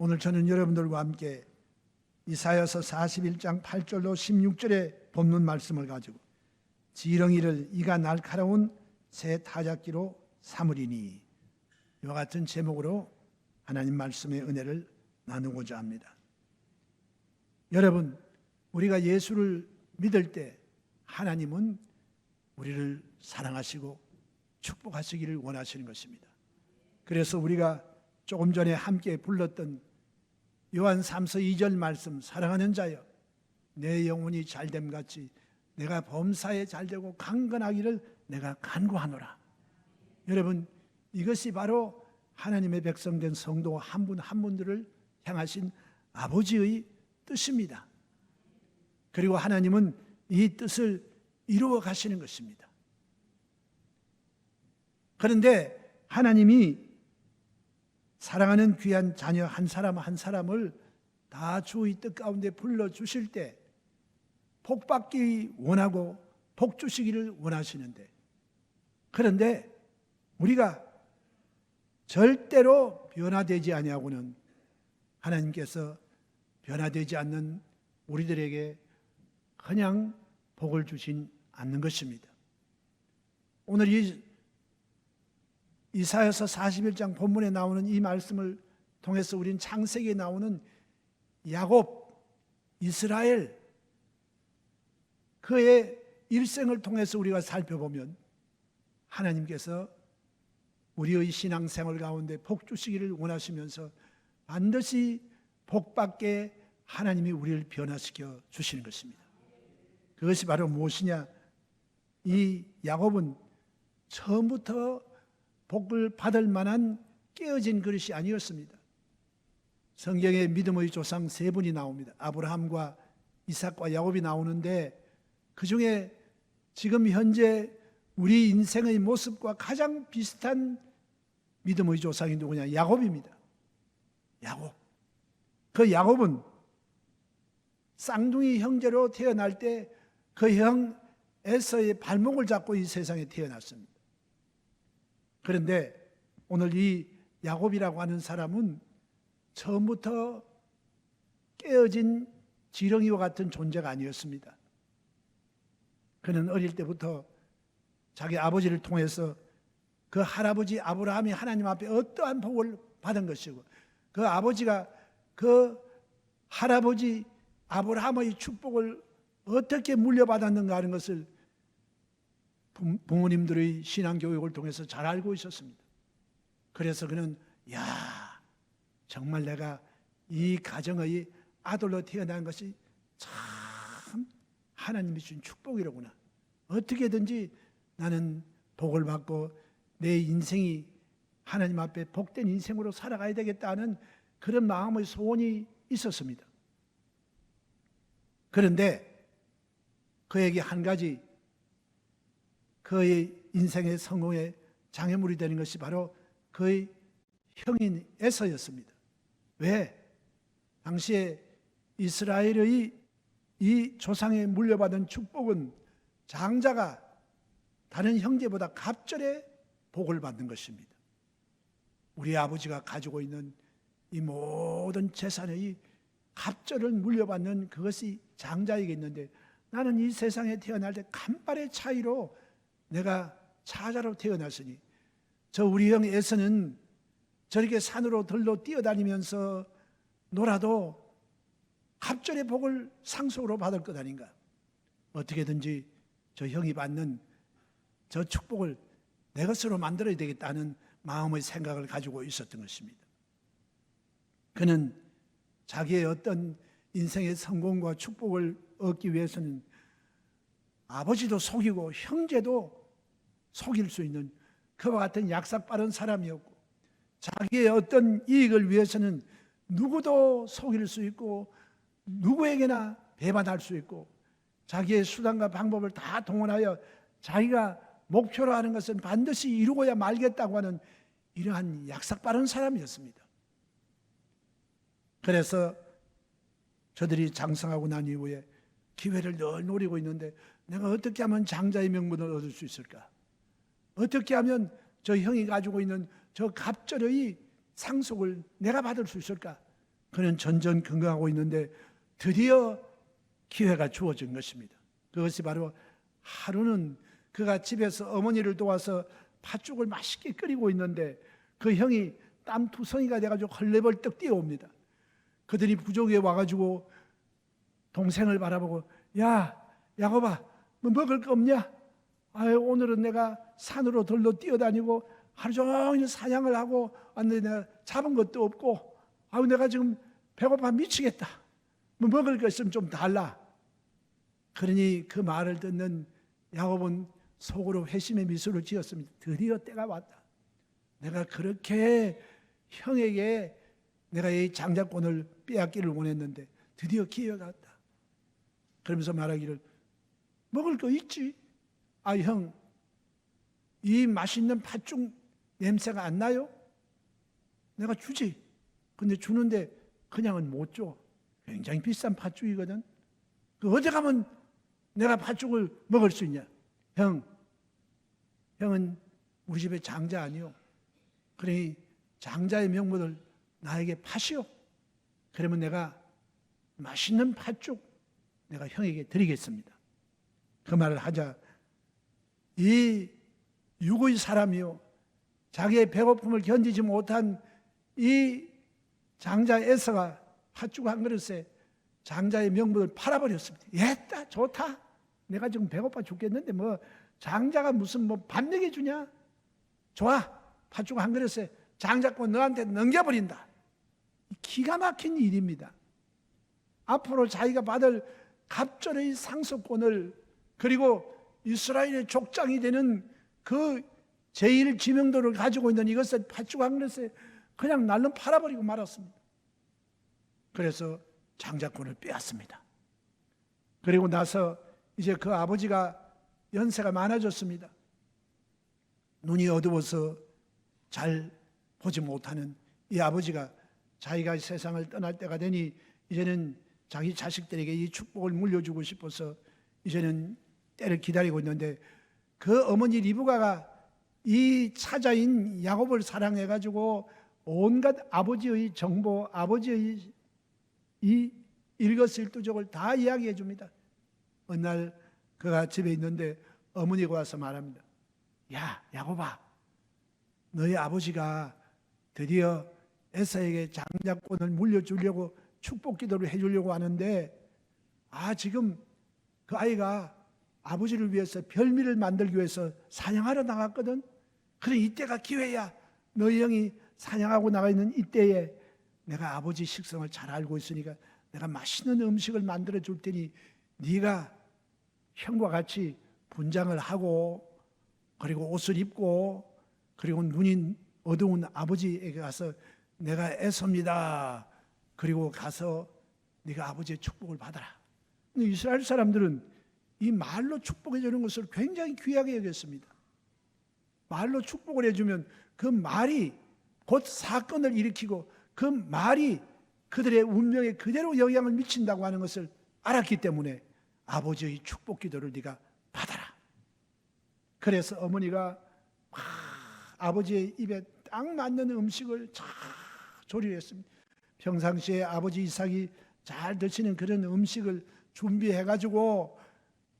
오늘 저는 여러분들과 함께 이사여서 41장 8절로 16절의 본문 말씀을 가지고 지렁이를 이가 날카로운 새 타작기로 삼으리니 이와 같은 제목으로 하나님 말씀의 은혜를 나누고자 합니다. 여러분, 우리가 예수를 믿을 때 하나님은 우리를 사랑하시고 축복하시기를 원하시는 것입니다. 그래서 우리가 조금 전에 함께 불렀던 요한 3서 2절 말씀 사랑하는 자여 내 영혼이 잘됨 같이 내가 범사에 잘되고 강건하기를 내가 간구하노라. 여러분 이것이 바로 하나님의 백성된 성도 한 분 한 분들을 향하신 아버지의 뜻입니다. 그리고 하나님은 이 뜻을 이루어 가시는 것입니다. 그런데 하나님이 사랑하는 귀한 자녀 한 사람 한 사람을 다 주의 뜻 가운데 불러 주실 때 복 받기 원하고 복 주시기를 원하시는데 그런데 우리가 절대로 변화되지 아니하고는 하나님께서 변화되지 않는 우리들에게 그냥 복을 주신 않는 것입니다. 오늘 이 이사여서 41장 본문에 나오는 이 말씀을 통해서 우리는 창세기에 나오는 야곱, 이스라엘 그의 일생을 통해서 우리가 살펴보면 하나님께서 우리의 신앙생활 가운데 복 주시기를 원하시면서 반드시 복받게 하나님이 우리를 변화시켜 주시는 것입니다. 그것이 바로 무엇이냐? 이 야곱은 처음부터 복을 받을 만한 깨어진 그릇이 아니었습니다. 성경에 믿음의 조상 세 분이 나옵니다. 아브라함과 이삭과 야곱이 나오는데 그 중에 지금 현재 우리 인생의 모습과 가장 비슷한 믿음의 조상이 누구냐? 야곱입니다. 야곱. 그 야곱은 쌍둥이 형제로 태어날 때 그 형 에서의 발목을 잡고 이 세상에 태어났습니다. 그런데 오늘 이 야곱이라고 하는 사람은 처음부터 깨어진 지렁이와 같은 존재가 아니었습니다. 그는 어릴 때부터 자기 아버지를 통해서 그 할아버지 아브라함이 하나님 앞에 어떠한 복을 받은 것이고 그 아버지가 그 할아버지 아브라함의 축복을 어떻게 물려받았는가 하는 것을 부모님들의 신앙 교육을 통해서 잘 알고 있었습니다. 그래서 그는 야 정말 내가 이 가정의 아들로 태어난 것이 참 하나님이 준 축복이로구나. 어떻게든지 나는 복을 받고 내 인생이 하나님 앞에 복된 인생으로 살아가야 되겠다는 그런 마음의 소원이 있었습니다. 그런데 그에게 한 가지 그의 인생의 성공의 장애물이 되는 것이 바로 그의 형인 에서였습니다. 왜? 당시에 이스라엘의 이 조상에 물려받은 축복은 장자가 다른 형제보다 갑절의 복을 받는 것입니다. 우리 아버지가 가지고 있는 이 모든 재산의 갑절을 물려받는 그것이 장자에게 있는데 나는 이 세상에 태어날 때 간발의 차이로 내가 차자로 태어났으니 저 우리 형 에서는 저렇게 산으로 들로 뛰어다니면서 놀아도 갑절의 복을 상속으로 받을 것 아닌가. 어떻게든지 저 형이 받는 저 축복을 내 것으로 만들어야 되겠다는 마음의 생각을 가지고 있었던 것입니다. 그는 자기의 어떤 인생의 성공과 축복을 얻기 위해서는 아버지도 속이고 형제도 속일 수 있는 그와 같은 약삭 빠른 사람이었고 자기의 어떤 이익을 위해서는 누구도 속일 수 있고 누구에게나 배반할 수 있고 자기의 수단과 방법을 다 동원하여 자기가 목표로 하는 것은 반드시 이루어야 말겠다고 하는 이러한 약삭 빠른 사람이었습니다. 그래서 저들이 장성하고 난 이후에 기회를 늘 노리고 있는데 내가 어떻게 하면 장자의 명분을 얻을 수 있을까? 어떻게 하면 저 형이 가지고 있는 저 갑절의 상속을 내가 받을 수 있을까? 그는 전전긍긍하고 있는데 드디어 기회가 주어진 것입니다. 그것이 바로 하루는 그가 집에서 어머니를 도와서 팥죽을 맛있게 끓이고 있는데 그 형이 땀 투성이가 돼가지고 헐레벌떡 뛰어옵니다. 그들이 부족에 와가지고 동생을 바라보고 야 야곱아 뭐 먹을 거 없냐? 아유 오늘은 내가 산으로 들로 뛰어다니고 하루 종일 사냥을 하고 왔는데 내가 잡은 것도 없고 아유 내가 지금 배고파 미치겠다. 뭐 먹을 거 있으면 좀 달라. 그러니 그 말을 듣는 야곱은 속으로 회심의 미소를 지었습니다. 드디어 때가 왔다. 내가 그렇게 형에게 내가 이 장자권을 빼앗기를 원했는데 드디어 기회가 왔다. 그러면서 말하기를 먹을 거 있지. 아 형, 이 맛있는 팥죽 냄새가 안 나요? 내가 주지. 근데 주는데 그냥은 못 줘. 굉장히 비싼 팥죽이거든. 그 어디 가면 내가 팥죽을 먹을 수 있냐? 형, 형은 우리 집의 장자 아니요. 그러니 장자의 명분을 나에게 파시오. 그러면 내가 맛있는 팥죽 내가 형에게 드리겠습니다. 그 말을 하자 이 유고의 사람이요 자기의 배고픔을 견디지 못한 이 장자 에서가 팥죽 한 그릇에 장자의 명분을 팔아버렸습니다. 옛다 좋다. 내가 지금 배고파 죽겠는데 뭐 장자가 무슨 뭐밥 먹여주냐? 좋아. 팥죽 한 그릇에 장자권 너한테 넘겨버린다. 기가 막힌 일입니다. 앞으로 자기가 받을 갑절의 상속권을 그리고 이스라엘의 족장이 되는 그 제1 지명도를 가지고 있는 이것을 팥죽 한 그릇에 그냥 날름 팔아버리고 말았습니다. 그래서 장자권을 빼앗습니다. 그리고 나서 이제 그 아버지가 연세가 많아졌습니다. 눈이 어두워서 잘 보지 못하는 이 아버지가 자기가 세상을 떠날 때가 되니 이제는 자기 자식들에게 이 축복을 물려주고 싶어서 이제는 때를 기다리고 있는데 그 어머니 리브가가 이 차자인 야곱을 사랑해 가지고 온갖 아버지의 정보, 아버지의 이 일거수일투족을 다 이야기해 줍니다. 어느 날 그가 집에 있는데 어머니가 와서 말합니다. 야, 야곱아, 너희 아버지가 드디어 에사에게 장자권을 물려주려고 축복 기도를 해주려고 하는데 아 지금 그 아이가 아버지를 위해서 별미를 만들기 위해서 사냥하러 나갔거든. 그래 이때가 기회야. 너희 형이 사냥하고 나가 있는 이때에 내가 아버지 식성을 잘 알고 있으니까 내가 맛있는 음식을 만들어 줄 테니 네가 형과 같이 분장을 하고 그리고 옷을 입고 그리고 눈이 어두운 아버지에게 가서 내가 애섭니다. 그리고 가서 네가 아버지의 축복을 받아라. 이스라엘 사람들은 이 말로 축복해 주는 것을 굉장히 귀하게 여겼습니다. 말로 축복을 해주면 그 말이 곧 사건을 일으키고 그 말이 그들의 운명에 그대로 영향을 미친다고 하는 것을 알았기 때문에 아버지의 축복 기도를 네가 받아라. 그래서 어머니가 막 아버지의 입에 딱 맞는 음식을 잘 조리했습니다. 평상시에 아버지 이삭이 잘 드시는 그런 음식을 준비해 가지고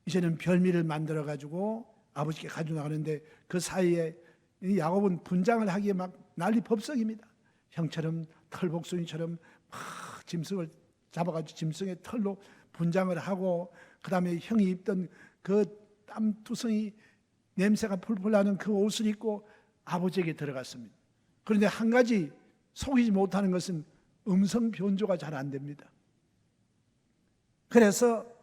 이제는 별미를 만들어 가지고 아버지께 가져 나가는데 그 사이에 이 야곱은 분장을 하기에 막 난리 법석입니다. 형처럼 털복숭이처럼 막 짐승을 잡아가지고 짐승의 털로 분장을 하고 그 다음에 형이 입던 그 땀투성이 냄새가 풀풀 나는 그 옷을 입고 아버지에게 들어갔습니다. 그런데 한 가지 속이지 못하는 것은 음성 변조가 잘 안 됩니다. 그래서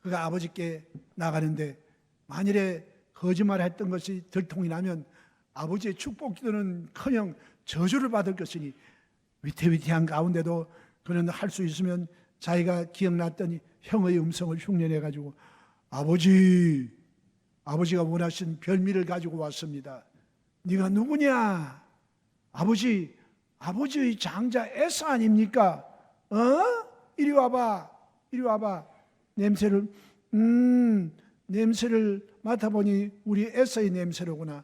그가 아버지께 나가는데 만일에 거짓말 했던 것이 들통이 나면 아버지의 축복 기도는 커녕 저주를 받을 것이니 위태위태한 가운데도 그는 할 수 있으면 자기가 기억났더니 형의 음성을 흉내내 가지고 아버지 아버지가 원하신 별미를 가지고 왔습니다. 네가 누구냐? 아버지 아버지의 장자 에서 아닙니까? 어? 이리 와봐. 이리 와봐. 냄새를 음 냄새를 맡아보니 우리 에서의 냄새로구나.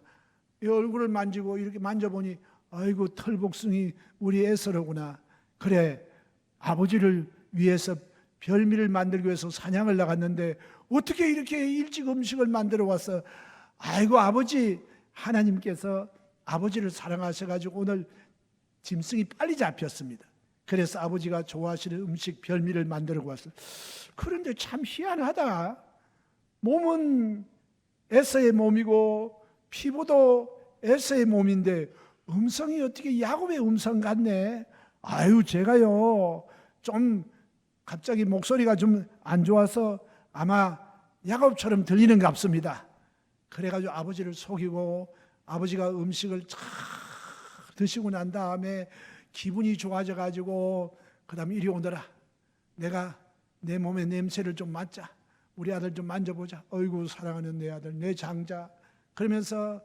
이 얼굴을 만지고 이렇게 만져보니 아이고 털복숭이 우리 에서로구나. 그래 아버지를 위해서 별미를 만들기 위해서 사냥을 나갔는데 어떻게 이렇게 일찍 음식을 만들어 왔어? 아이고 아버지 하나님께서 아버지를 사랑하셔가지고 오늘 짐승이 빨리 잡혔습니다. 그래서 아버지가 좋아하시는 음식 별미를 만들어 왔어. 그런데 참 희한하다. 몸은 에서의 몸이고 피부도 에서의 몸인데 음성이 어떻게 야곱의 음성 같네. 아유 제가요 좀 갑자기 목소리가 좀 안 좋아서 아마 야곱처럼 들리는 것 같습니다. 그래가지고 아버지를 속이고 아버지가 음식을 쫙 드시고 난 다음에 기분이 좋아져 가지고 그다음에 이리 오너라. 내가 내 몸의 냄새를 좀 맡자. 우리 아들 좀 만져보자. 어이구 사랑하는 내 아들, 내 장자. 그러면서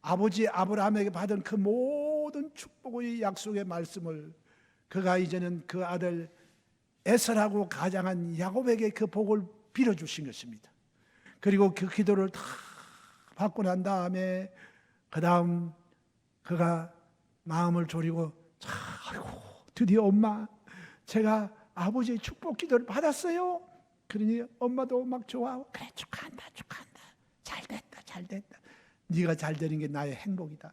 아버지 아브라함에게 받은 그 모든 축복의 약속의 말씀을 그가 이제는 그 아들 에서라고 가장한 야곱에게 그 복을 빌어 주신 것입니다. 그리고 그 기도를 다 받고 난 다음에 그 다음 그가 마음을 졸이고 자, 아이고 드디어 엄마 제가 아버지의 축복 기도를 받았어요. 그러니 엄마도 막 좋아하고 그래 축하한다 축하한다 잘 됐다 잘 됐다 네가 잘 되는 게 나의 행복이다.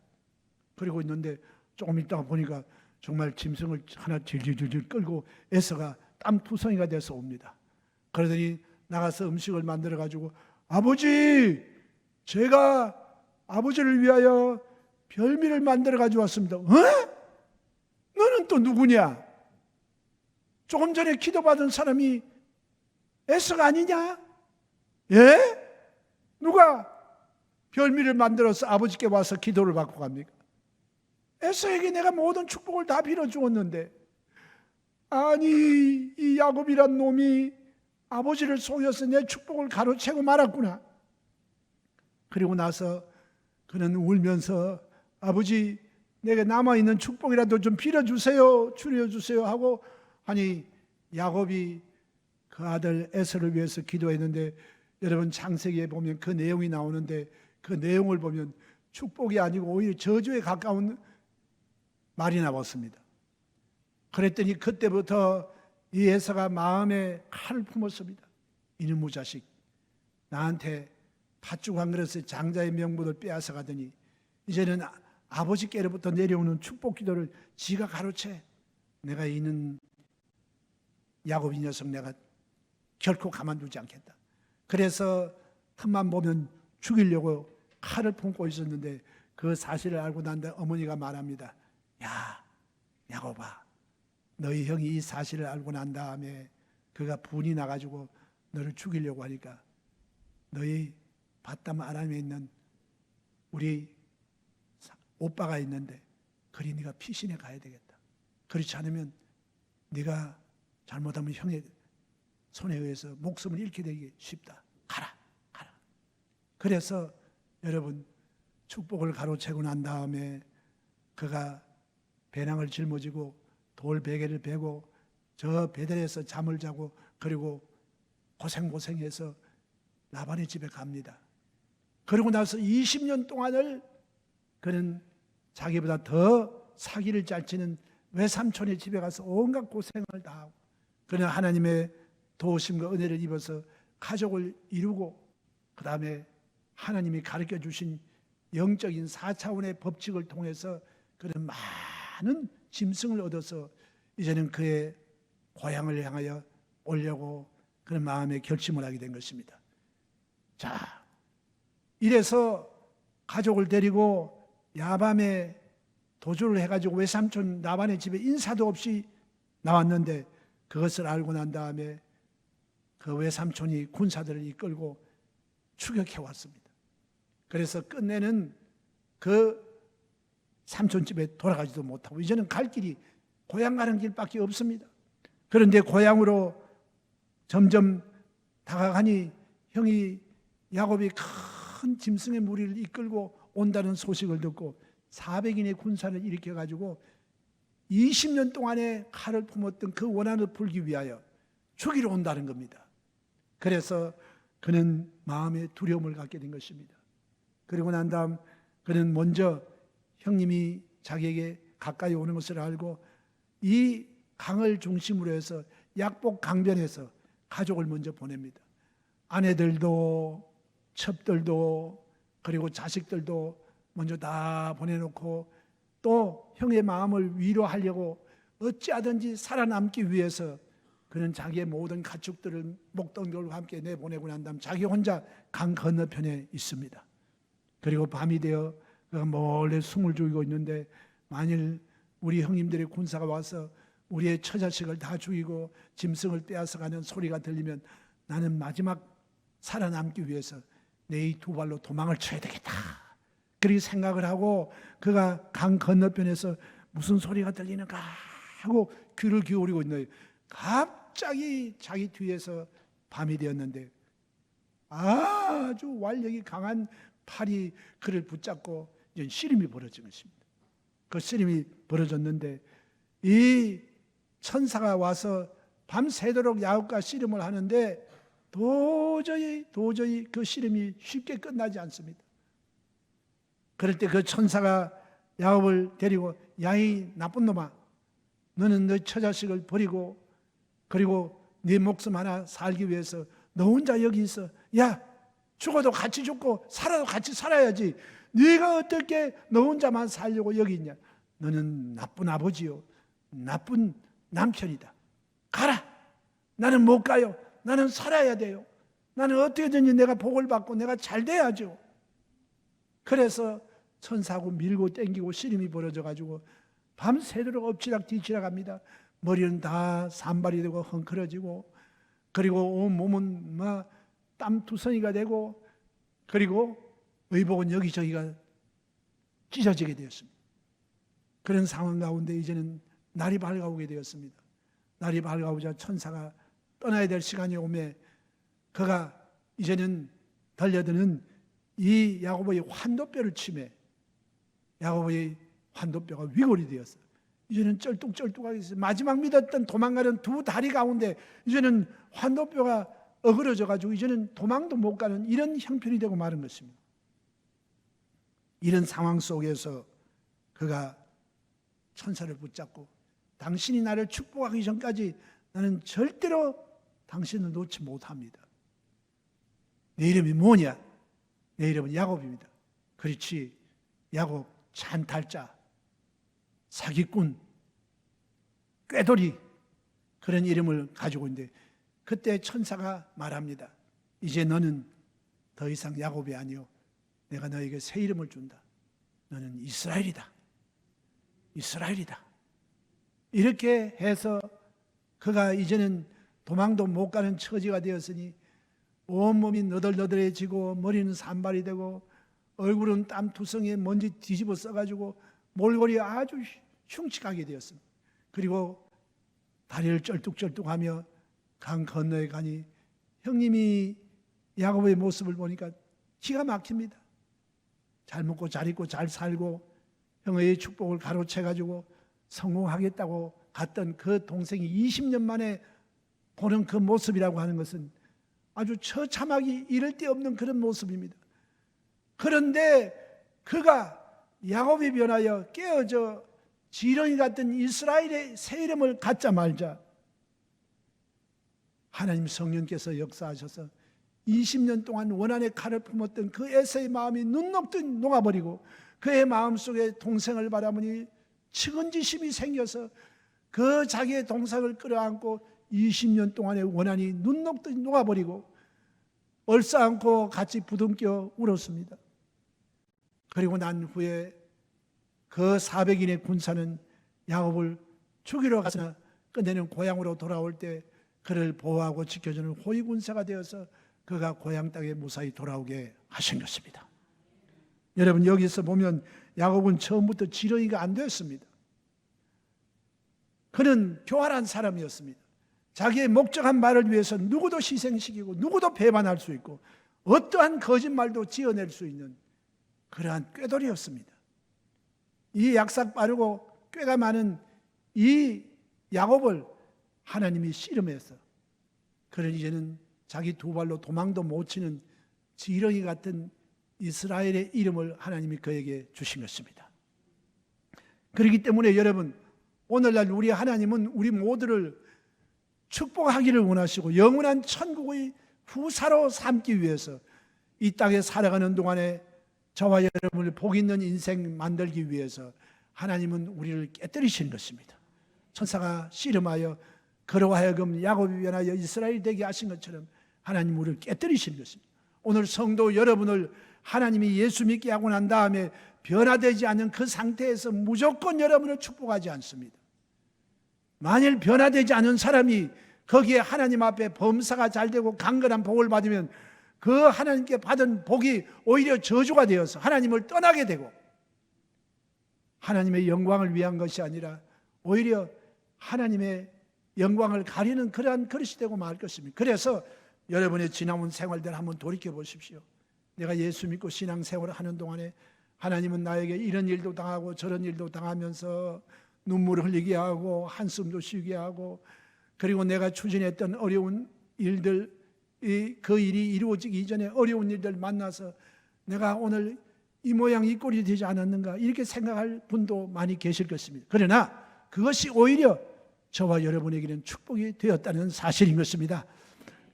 그리고 있는데 조금 있다가 보니까 정말 짐승을 하나 질질질질 끌고 에서가 땀 투성이가 돼서 옵니다. 그러더니 나가서 음식을 만들어 가지고 아버지 제가 아버지를 위하여 별미를 만들어 가지고 왔습니다. 어? 너는 또 누구냐? 조금 전에 기도받은 사람이 에서가 아니냐? 예? 누가 별미를 만들어서 아버지께 와서 기도를 받고 갑니까? 에서에게 내가 모든 축복을 다 빌어 주었는데 아니 이 야곱이란 놈이 아버지를 속여서 내 축복을 가로채고 말았구나. 그리고 나서 그는 울면서 아버지 내게 남아 있는 축복이라도 좀 빌어 주세요. 줄여 주세요 하고 아니 야곱이 그 아들 에서를 위해서 기도했는데 여러분 창세기에 보면 그 내용이 나오는데 그 내용을 보면 축복이 아니고 오히려 저주에 가까운 말이 나왔습니다. 그랬더니 그때부터 이 에서가 마음에 칼을 품었습니다. 이놈의 자식 나한테 팥죽 한 그릇에 장자의 명분을 빼앗아 가더니 이제는 아- 아버지께로부터 내려오는 축복 기도를 지가 가로채 내가 이는 야곱 이 녀석 내가 결코 가만두지 않겠다. 그래서 틈만 보면 죽이려고 칼을 품고 있었는데 그 사실을 알고 난 다음에 어머니가 말합니다. 야, 야곱아, 너희 형이 이 사실을 알고 난 다음에 그가 분이 나가지고 너를 죽이려고 하니까 너희 바담 아람에 있는 우리 사- 오빠가 있는데 그리 네가 피신에 가야 되겠다. 그렇지 않으면 네가 잘못하면 형의 손에 의해서 목숨을 잃게 되기 쉽다. 가라, 가라. 그래서 여러분 축복을 가로채고 난 다음에 그가 배낭을 짊어지고 돌 베개를 베고 저 베델에서 잠을 자고 그리고 고생 고생해서 라반의 집에 갑니다. 그러고 나서 20년 동안을 그는 자기보다 더 사기를 잘 치는 외삼촌의 집에 가서 온갖 고생을 다 하고 그는 하나님의 도우심과 은혜를 입어서 가족을 이루고 그 다음에 하나님이 가르쳐 주신 영적인 4차원의 법칙을 통해서 그는 많은 짐승을 얻어서 이제는 그의 고향을 향하여 오려고 그런 마음의 결심을 하게 된 것입니다. 자, 이래서 가족을 데리고 야밤에 도주를 해가지고 외삼촌 나반의 집에 인사도 없이 나왔는데 그것을 알고 난 다음에 그 외삼촌이 군사들을 이끌고 추격해 왔습니다. 그래서 끝내는 그 삼촌 집에 돌아가지도 못하고 이제는 갈 길이 고향 가는 길밖에 없습니다. 그런데 고향으로 점점 다가가니 형이 야곱이 큰 짐승의 무리를 이끌고 온다는 소식을 듣고 400인의 군사를 일으켜 가지고 20년 동안에 칼을 품었던 그 원한을 풀기 위하여 죽이러 온다는 겁니다. 그래서 그는 마음에 두려움을 갖게 된 것입니다. 그리고 난 다음 그는 먼저 형님이 자기에게 가까이 오는 것을 알고 이 강을 중심으로 해서 약복 강변에서 가족을 먼저 보냅니다. 아내들도 첩들도 그리고 자식들도 먼저 다 보내놓고 또 형의 마음을 위로하려고 어찌하든지 살아남기 위해서 그는 자기의 모든 가축들을 목동들과 함께 내보내고 난 다음 자기 혼자 강 건너편에 있습니다. 그리고 밤이 되어 그가 몰래 숨을 죽이고 있는데 만일 우리 형님들의 군사가 와서 우리의 처자식을 다 죽이고 짐승을 빼앗아가는 소리가 들리면 나는 마지막 살아남기 위해서 내 이 두 발로 도망을 쳐야 되겠다. 그렇게 생각을 하고 그가 강 건너편에서 무슨 소리가 들리는가 하고 귀를 기울이고 있는 갑자기 자기 뒤에서 밤이 되었는데 아주 완력이 강한 팔이 그를 붙잡고 이제 씨름이 벌어진 것입니다. 그 씨름이 벌어졌는데 이 천사가 와서 밤새도록 야곱과 씨름을 하는데 도저히 도저히 그 씨름이 쉽게 끝나지 않습니다. 그럴 때 그 천사가 야곱을 데리고 야이 나쁜 놈아 너는 너 처자식을 버리고 그리고 네 목숨 하나 살기 위해서 너 혼자 여기 있어. 야 죽어도 같이 죽고 살아도 같이 살아야지. 네가 어떻게 너 혼자만 살려고 여기 있냐? 너는 나쁜 아버지요. 나쁜 남편이다. 가라. 나는 못 가요. 나는 살아야 돼요. 나는 어떻게든지 내가 복을 받고 내가 잘 돼야죠. 그래서 천사하고 밀고 땡기고 씨름이 벌어져 가지고 밤새도록 엎치락 뒤치락 합니다. 머리는 다 산발이 되고 헝클어지고 그리고 온 몸은 막 땀 투성이가 되고 그리고 의복은 여기저기가 찢어지게 되었습니다. 그런 상황 가운데 이제는 날이 밝아오게 되었습니다. 날이 밝아오자 천사가 떠나야 될 시간이 오매 그가 이제는 달려드는 이 야고보의 환도뼈를 치매 야고보의 환도뼈가 위골이 되었어요. 이제는 쩔뚝쩔뚝하게 있어요. 마지막 믿었던 도망가는 두 다리 가운데 이제는 환도뼈가 어그러져 가지고 이제는 도망도 못 가는 이런 형편이 되고 마는 것입니다. 이런 상황 속에서 그가 천사를 붙잡고 당신이 나를 축복하기 전까지 나는 절대로 당신을 놓지 못합니다. 내 이름이 뭐냐? 내 이름은 야곱입니다. 그렇지. 야곱 찬탈자, 사기꾼, 꾀돌이 그런 이름을 가지고 있는데 그때 천사가 말합니다. 이제 너는 더 이상 야곱이 아니요. 내가 너에게 새 이름을 준다. 너는 이스라엘이다. 이스라엘이다. 이렇게 해서 그가 이제는 도망도 못 가는 처지가 되었으니 온몸이 너덜너덜해지고 머리는 산발이 되고 얼굴은 땀투성이에 먼지 뒤집어 써가지고 몰골이 아주 흉측하게 되었습니다. 그리고 다리를 쩔뚝쩔뚝하며 강 건너에 가니 형님이 야곱의 모습을 보니까 기가 막힙니다. 잘 먹고 잘 입고 잘 살고 형의 축복을 가로채 가지고 성공하겠다고 갔던 그 동생이 20년 만에 보는 그 모습이라고 하는 것은 아주 처참하기 이를 데 없는 그런 모습입니다. 그런데 그가 야곱이 변하여 깨어져 지렁이 같은 이스라엘의 새 이름을 갖자 말자. 하나님 성령께서 역사하셔서 20년 동안 원한의 칼을 품었던 그 에서의 마음이 눈 녹듯 녹아버리고 그의 마음속에 동생을 바라보니 측은지심이 생겨서 그 자기의 동생을 끌어안고 20년 동안의 원한이 눈 녹듯 녹아버리고 얼싸 안고 같이 부둥켜 울었습니다. 그리고 난 후에 그 400인의 군사는 야곱을 죽이러 가서 끝내는 고향으로 돌아올 때 그를 보호하고 지켜주는 호위 군사가 되어서 그가 고향 땅에 무사히 돌아오게 하신 것입니다. 여러분 여기서 보면 야곱은 처음부터 지렁이가 안 됐습니다. 그는 교활한 사람이었습니다. 자기의 목적한 말을 위해서 누구도 희생시키고 누구도 배반할 수 있고 어떠한 거짓말도 지어낼 수 있는 그러한 꾀돌이었습니다. 이 약삭 빠르고 꾀가 많은 이 야곱을 하나님이 씨름해서 그는 이제는 자기 두 발로 도망도 못 치는 지렁이 같은 이스라엘의 이름을 하나님이 그에게 주신 것입니다. 그렇기 때문에 여러분 오늘날 우리 하나님은 우리 모두를 축복하기를 원하시고 영원한 천국의 후사로 삼기 위해서 이 땅에 살아가는 동안에 저와 여러분을 복 있는 인생 만들기 위해서 하나님은 우리를 깨뜨리신 것입니다. 천사가 씨름하여 그러하여금 야곱이 변하여 이스라엘 되게 하신 것처럼 하나님 우리를 깨뜨리신 것입니다. 오늘 성도 여러분을 하나님이 예수 믿게 하고 난 다음에 변화되지 않은 그 상태에서 무조건 여러분을 축복하지 않습니다. 만일 변화되지 않은 사람이 거기에 하나님 앞에 범사가 잘 되고 강건한 복을 받으면 그 하나님께 받은 복이 오히려 저주가 되어서 하나님을 떠나게 되고 하나님의 영광을 위한 것이 아니라 오히려 하나님의 영광을 가리는 그러한 그릇이 되고 말 것입니다. 그래서 여러분의 지나온 생활들 한번 돌이켜 보십시오. 내가 예수 믿고 신앙 생활을 하는 동안에 하나님은 나에게 이런 일도 당하고 저런 일도 당하면서 눈물을 흘리게 하고 한숨도 쉬게 하고 그리고 내가 추진했던 어려운 일들 이- 그 일이 이루어지기 이전에 어려운 일들 만나서 내가 오늘 이 모양 이 꼴이 되지 않았는가 이렇게 생각할 분도 많이 계실 것입니다. 그러나 그것이 오히려 저와 여러분에게는 축복이 되었다는 사실인 것입니다.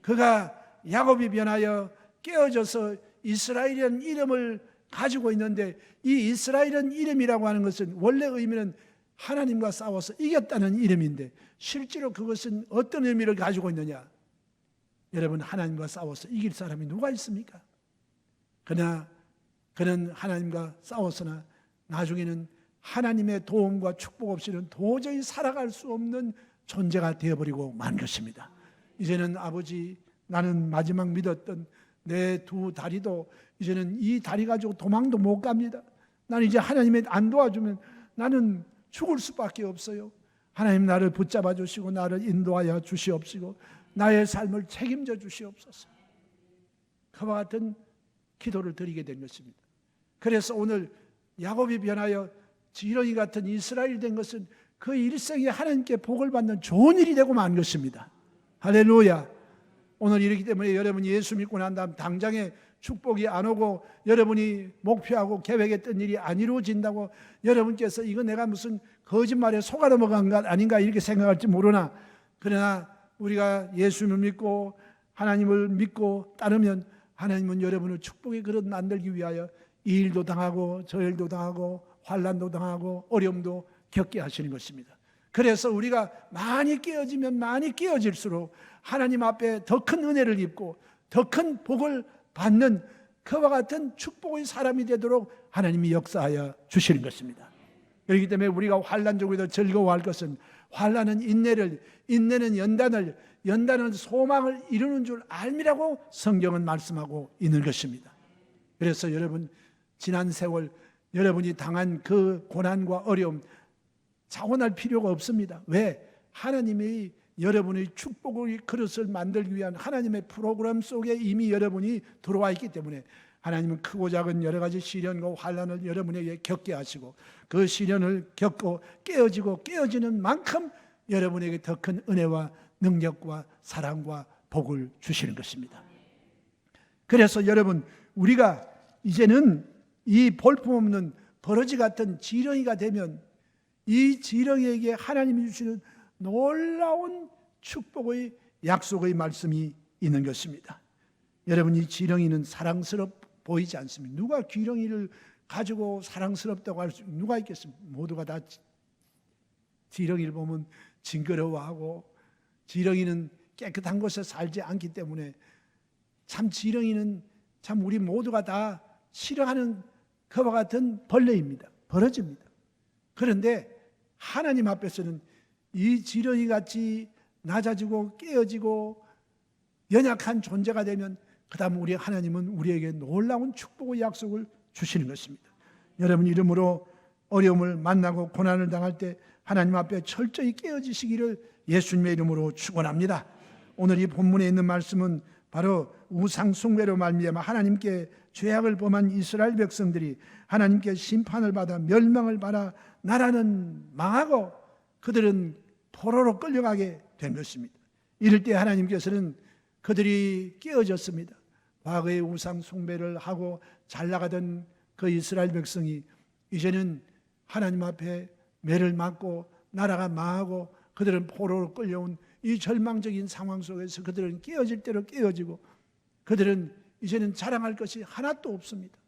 그가 야곱이 변하여 깨어져서 이스라엘이라는 이름을 가지고 있는데 이 이스라엘은 이름이라고 하는 것은 원래 의미는 하나님과 싸워서 이겼다는 이름인데 실제로 그것은 어떤 의미를 가지고 있느냐? 여러분 하나님과 싸워서 이길 사람이 누가 있습니까? 그러나 그는 하나님과 싸웠으나 나중에는 하나님의 도움과 축복 없이는 도저히 살아갈 수 없는 존재가 되어버리고 만 것입니다. 이제는 아버지 나는 마지막 믿었던 내 두 다리도 이제는 이 다리 가지고 도망도 못 갑니다. 나는 이제 하나님의 안 도와주면 나는 죽을 수밖에 없어요. 하나님 나를 붙잡아 주시고 나를 인도하여 주시옵시고 나의 삶을 책임져 주시옵소서. 그와 같은 기도를 드리게 된 것입니다. 그래서 오늘 야곱이 변하여 지렁이 같은 이스라엘 된 것은 그 일생에 하나님께 복을 받는 좋은 일이 되고 만 것입니다. 할렐루야. 오늘 이렇기 때문에 여러분이 예수 믿고 난 다음 당장에 축복이 안 오고 여러분이 목표하고 계획했던 일이 안 이루어진다고 여러분께서 이거 내가 무슨 거짓말에 속아 넘어간 것 아닌가 이렇게 생각할지 모르나 그러나 우리가 예수님을 믿고 하나님을 믿고 따르면 하나님은 여러분을 축복의 그릇 만들기 위하여 이 일도 당하고 저 일도 당하고 환란도 당하고 어려움도 겪게 하시는 것입니다. 그래서 우리가 많이 깨어지면 많이 깨어질수록 하나님 앞에 더 큰 은혜를 입고 더 큰 복을 받는 그와 같은 축복의 사람이 되도록 하나님이 역사하여 주시는 것입니다. 그렇기 때문에 우리가 환란 중에도 즐거워할 것은 환란은 인내를 인내는 연단을 연단은 소망을 이루는 줄 알미라고 성경은 말씀하고 있는 것입니다. 그래서 여러분 지난 세월 여러분이 당한 그 고난과 어려움 자원할 필요가 없습니다. 왜? 하나님의 여러분의 축복의 그릇을 만들기 위한 하나님의 프로그램 속에 이미 여러분이 들어와 있기 때문에 하나님은 크고 작은 여러 가지 시련과 환란을 여러분에게 겪게 하시고 그 시련을 겪고 깨어지고 깨어지는 만큼 여러분에게 더 큰 은혜와 능력과 사랑과 복을 주시는 것입니다. 그래서 여러분 우리가 이제는 이 볼품없는 버러지 같은 지렁이가 되면 이 지렁이에게 하나님이 주시는 놀라운 축복의 약속의 말씀이 있는 것입니다. 여러분 이 지렁이는 사랑스럽 보이지 않습니다. 누가 지렁이를 가지고 사랑스럽다고 할 수 누가 있겠습니까? 모두가 다 지- 지렁이를 보면 징그러워하고 지렁이는 깨끗한 곳에 살지 않기 때문에 참 지렁이는 참 우리 모두가 다 싫어하는 그와 같은 벌레입니다. 벌어집니다. 그런데 하나님 앞에서는 이 지렁이 같이 낮아지고 깨어지고 연약한 존재가 되면 그다음 우리 하나님은 우리에게 놀라운 축복의 약속을 주시는 것입니다. 여러분 이름으로 어려움을 만나고 고난을 당할 때 하나님 앞에 철저히 깨어지시기를 예수님의 이름으로 축원합니다. 오늘 이 본문에 있는 말씀은 바로 우상 숭배로 말미암아 하나님께 죄악을 범한 이스라엘 백성들이 하나님께 심판을 받아 멸망을 받아 나라는 망하고 그들은 포로로 끌려가게 된 것입니다. 이럴 때 하나님께서는 그들이 깨어졌습니다. 과거의 우상 숭배를 하고 잘 나가던 그 이스라엘 백성이 이제는 하나님 앞에 매를 맞고 나라가 망하고 그들은 포로로 끌려온 이 절망적인 상황 속에서 그들은 깨어질 대로 깨어지고 그들은 이제는 자랑할 것이 하나도 없습니다.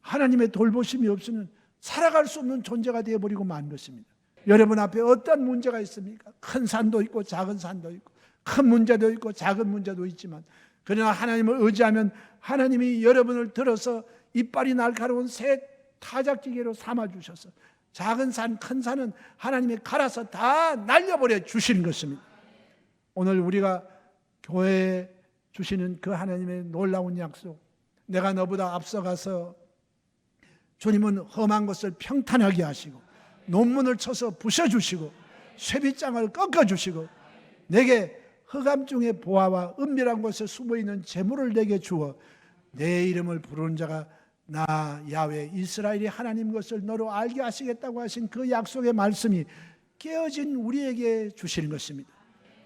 하나님의 돌보심이 없으면 살아갈 수 없는 존재가 되어버리고 만 것입니다. 여러분 앞에 어떤 문제가 있습니까? 큰 산도 있고 작은 산도 있고 큰 문제도 있고 작은 문제도 있지만 그러나 하나님을 의지하면 하나님이 여러분을 들어서 이빨이 날카로운 새 타작지게로 삼아 주셔서 작은 산, 큰 산은 하나님이 갈아서 다 날려버려 주시는 것입니다. 오늘 우리가 교회에 주시는 그 하나님의 놀라운 약속. 내가 너보다 앞서가서 주님은 험한 것을 평탄하게 하시고 논문을 쳐서 부셔주시고 쇠빗장을 꺾어주시고 내게 흑암 중에 보아와 은밀한 곳에 숨어있는 재물을 내게 주어 내 이름을 부르는 자가 나 야외 이스라엘이 하나님 것을 너로 알게 하시겠다고 하신 그 약속의 말씀이 깨어진 우리에게 주시는 것입니다.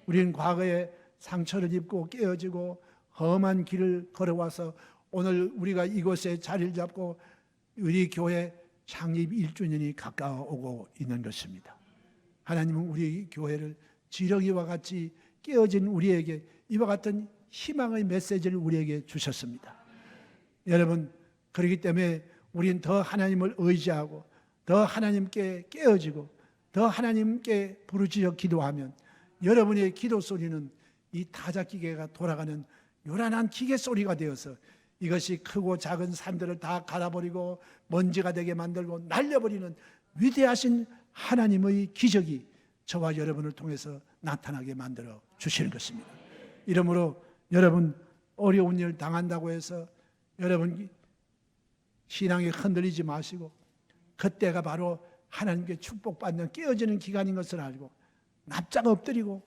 우리는 과거에 상처를 입고 깨어지고 험한 길을 걸어와서 오늘 우리가 이곳에 자리를 잡고 우리 교회 창립 1주년이 가까워 오고 있는 것입니다. 하나님은 우리 교회를 지렁이와 같이 깨어진 우리에게 이와 같은 희망의 메시지를 우리에게 주셨습니다. 여러분 그렇기 때문에 우리는 더 하나님을 의지하고 더 하나님께 깨어지고 더 하나님께 부르짖어 기도하면 여러분의 기도 소리는 이 타작 기계가 돌아가는 요란한 기계 소리가 되어서 이것이 크고 작은 산들을 다 갈아버리고 먼지가 되게 만들고 날려버리는 위대하신 하나님의 기적이 저와 여러분을 통해서 나타나게 만들어 주시는 것입니다. 이러므로 여러분 어려운 일 당한다고 해서 여러분 신앙이 흔들리지 마시고 그때가 바로 하나님께 축복받는 깨어지는 기간인 것을 알고 납작 엎드리고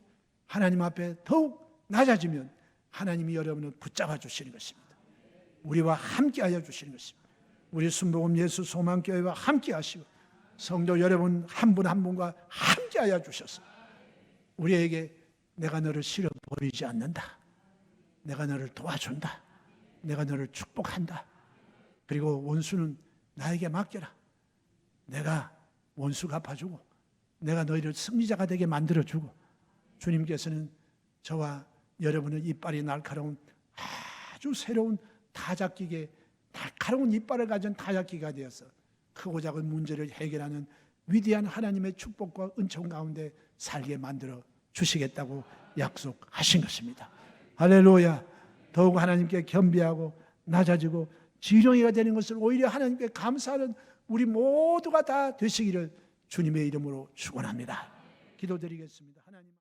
하나님 앞에 더욱 낮아지면 하나님이 여러분을 붙잡아 주시는 것입니다. 우리와 함께 하여 주시는 것입니다. 우리 순복음 예수 소망교회와 함께 하시고 성도 여러분 한 분한 분과 함께 하여 주셔서 우리에게 내가 너를 실어 버리지 않는다. 내가 너를 도와준다. 내가 너를 축복한다. 그리고 원수는 나에게 맡겨라. 내가 원수 갚아주고 내가 너희를 승리자가 되게 만들어주고 주님께서는 저와 여러분의 이빨이 날카로운 아주 새로운 타작기계 날카로운 이빨을 가진 타작기가 되어서 크고 작은 문제를 해결하는 위대한 하나님의 축복과 은총 가운데 살게 만들어 주시겠다고 약속하신 것입니다. 할렐루야. 더욱 하나님께 겸비하고 낮아지고 지령이가 되는 것을 오히려 하나님께 감사하는 우리 모두가 다 되시기를 주님의 이름으로 축원합니다. 기도드리겠습니다. 하나님